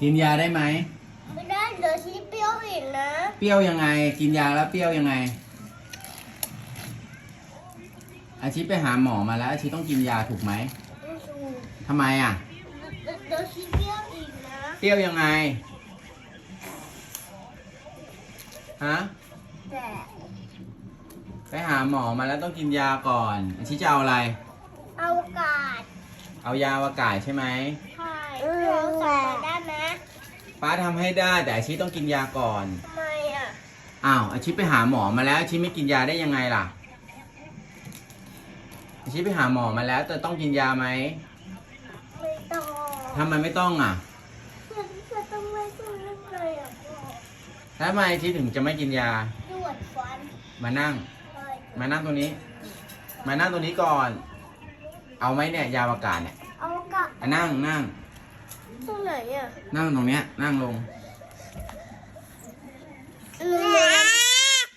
กินยาได้ไหมไม่ได้เดี๋ยวชี้เปรี้ยวอีกนะ เปรี้ยวยังไง กินยาแล้วเปรี้ยวยังไง อาชิไปหาหมอมาแล้ว อาชิต้องกินยาถูกไหมไม่ถูกทำไมอะ เดี๋ยวชี้เปรี้ยวอีกนะเปรี้ยวยังไง ฮะ แต่ไปหาหมอมาแล้วต้องกินยาก่อน อาชิจะเอาอะไร เอากาศเอายาอากาศใช่ไหมใช่เราสั่งมาได้ไหม ป้าทำให้ได้แต่อาชิต้องกินยาก่อน ทำไมอะ อ้าวอาชิไปหาหมอมาแล้วอาชิไม่กินยาได้ยังไงล่ะอาชิไปหาหมอมาแล้วแต่ต้องกินยาไหมไม่ต้องทำไมไม่ต้องอะฉันจะต้องไม่ต้องเรื่องเลยอะแล้วทำไมอาชิถึงจะไม่กินยาตรวจฟันมานั่งใช่มานั่งตรงนี้ มานั่งตรงนี้ก่อน เอาไหมเนี่ยยาอากาศเนี่ยเอากาศอะนั่งนั่ง ตรงไหนอะนั่งตรงเนี้ย นั่งลง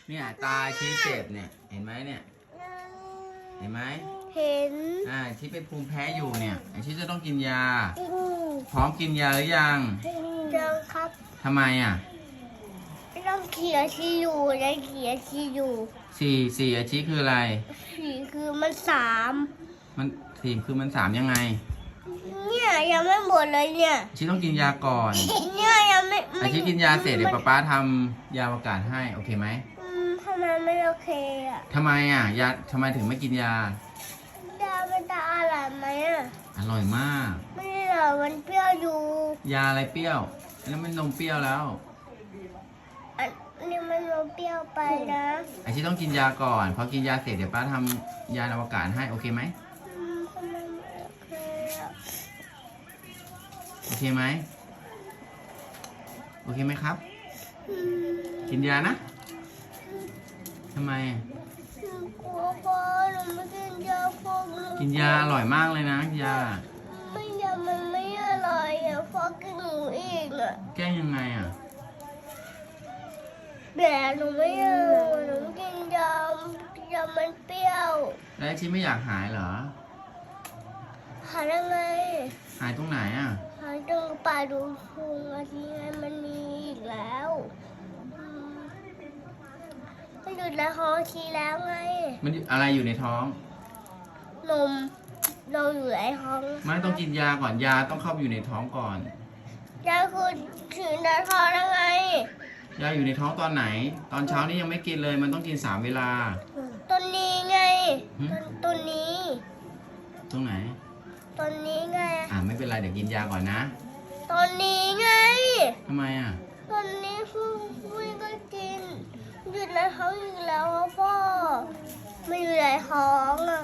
เนี่ยตาอาชีเจ็บเนี่ย เห็นไหมเนี่ย เห็นไหมเห็นอ่าอาชีเป็นภูมิแพ้อยู่เนี่ยอาชีจะต้องกินยาจริงพร้อมกินยาหรือยังจังครับทำไมอะไม่ต้องเขียนที่อยู่ยังเขียนที่อยู่สี่สี่อาชีคืออะไรสี่คือมันสามมันสี่คือมันสามยังไง เนี่ยยังไม่หมดเลยเนี่ยอาชีต้องกินยาก่อนเนี่ยยังไม่อาชีกินยาเสร็จเดี๋ยวป๊าป๊าทำยาอากาศให้โอเคไหมอืมทำไมไม่โอเคอะทำไมอะยาทำไมถึงไม่กินยายามันจะอร่อยไหมอะอร่อยมาก ไม่ได้หรอกมันเปรี้ยวอยู่ ยาอะไรเปรี้ยวแล้วมันนมเปรี้ยวแล้วอันนี้มันรสเปรี้ยวไปนะอาชีต้องกินยาก่อนพอกินยาเสร็จเดี๋ยวป้าทำยาอวกาศให้โอเคไหมอืม โอเคไหมโอเคไหมครับอืมกินยานะทำไมอะหนูกลัวพ่อหนูไม่กินยาพวกหนูกินยาอร่อยมากเลยนะยา ไม่ยามันไม่อร่อยอะพ่อกินหนูอีกอะแก้ยังไงอะ แต่หนูไม่เอาหนูกินยายามันเปรี้ยวแล้วอาชีไม่อยากหายเหรอ หาได้ไง หายตรงไหนอะหาตรง ปลาดูพุงอาทิตย์ไงมันมีอีกแล้วอืมมันอยู่ในท้องทีแล้วไง มันอะไรอยู่ในท้อง นมนมอยู่ในท้องไม่ต้องกินยาก่อนยาต้องเข้าไปอยู่ในท้องก่อน ยาคือถึงในท้องแล้วไง ยาอยู่ในท้องตอนไหน ตอนเช้านี่ยังไม่กินเลย มันต้องกินสามเวลาตัวนี้ไงหึตัวตัวนี้ ตรงไหนตัวนี้ไง อ่าไม่เป็นไรเดี๋ยวกินยาก่อนนะ ตัวนี้ไง ทำไมอะ ตอนนี้คือไม่ก็กินหยุดในท้องอีกแล้วอะพ่อไม่อยู่ในท้องอะ